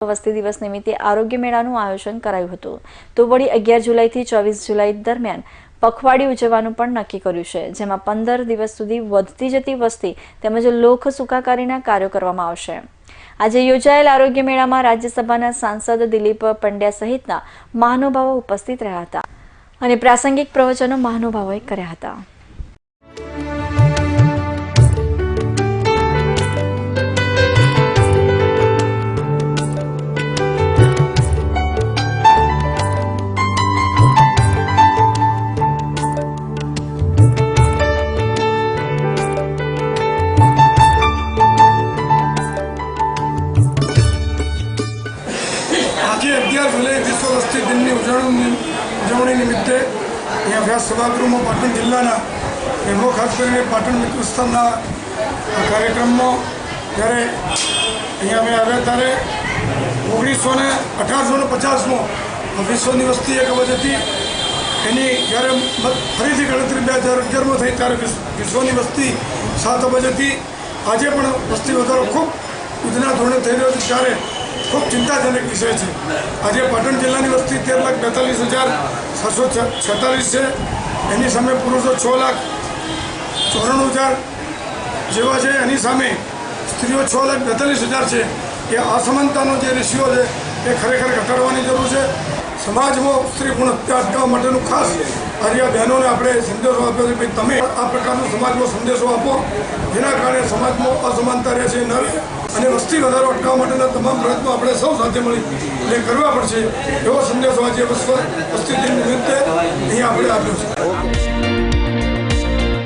વસ્તી દિવસ નિમિત્તે આરોગ્ય મેળાનું આયોજન કરાયું હતું. તો વળી અગિયાર જુલાઈથી ચોવીસ જુલાઈ દરમિયાન પખવાડી ઉજવવાનું પણ નક્કી કર્યું છે, જેમાં પંદર દિવસ સુધી વધતી જતી વસ્તી તેમજ લોક સુખાકારીના કાર્યો કરવામાં આવશે. આજે યોજાયેલ આરોગ્ય મેળામાં રાજ્યસભાના સાંસદ દિલીપ પંડ્યા સહિતના મહાનુભાવો ઉપસ્થિત રહ્યા હતા અને પ્રાસંગિક પ્રવચનો મહાનુભાવોએ કર્યા હતા. આજે અગિયાર જુલાઈ વિશ્વ વસ્તી દિનની ઉજવણી ઉજવણી નિમિત્તે અહીંયા વ્યાસ સભાગૃહમાં પાટણ જિલ્લાના એમો ખાસ કરીને પાટણ મિત્ર વિસ્તારના કાર્યક્રમમાં જ્યારે અહીંયા અમે આવ્યા ત્યારે ઓગણીસો ને અઢારસો ને પચાસમાં વિશ્વની વસ્તી એક અબજ હતી. એની જ્યારે ફરીથી ગણતરી બે હજાર અગિયારમાં થઈ ત્યારે વિશ્વની વસ્તી સાત અબજ હતી. આજે પણ વસ્તી વધારો ખૂબ યુદ્ધના ધોરણે થઈ રહ્યો છે. ત્યારે ખૂબ ચિંતાજનક વિષય છે. આજે પાટણ જિલ્લાની વસ્તી તેર લાખ બેતાલીસ હજાર છસો છેતાલીસ છે. એની સામે પુરુષો છ લાખ ચોરાણું હજાર જેવા છે. એની સામે સ્ત્રીઓ છ લાખ બેતાલીસ હજાર છે. એ અસમાનતાનો જે રેશિયો છે એ ખરેખર ઘટાડવાની જરૂર છે. સમાજમાં સ્ત્રી ગુણ હત્યા અટકાવવા માટેનું ખાસ આ બહેનોને આપણે સંદેશો આપ્યો છે કે તમે આ પ્રકારનો સમાજમાં સંદેશો આપો. જેના કારણે સમાજમાં અસમાનતા રહે છે ન અને વસ્તી વધારો અટકાવવા માટેના તમામ પ્રયત્નો આપણે સૌ સાથે મળી એટલે કરવા પડશે એવો સંદેશો આજે વસ્તી દિન નિમિત્તે અહીંયા આપણે આપ્યો છે.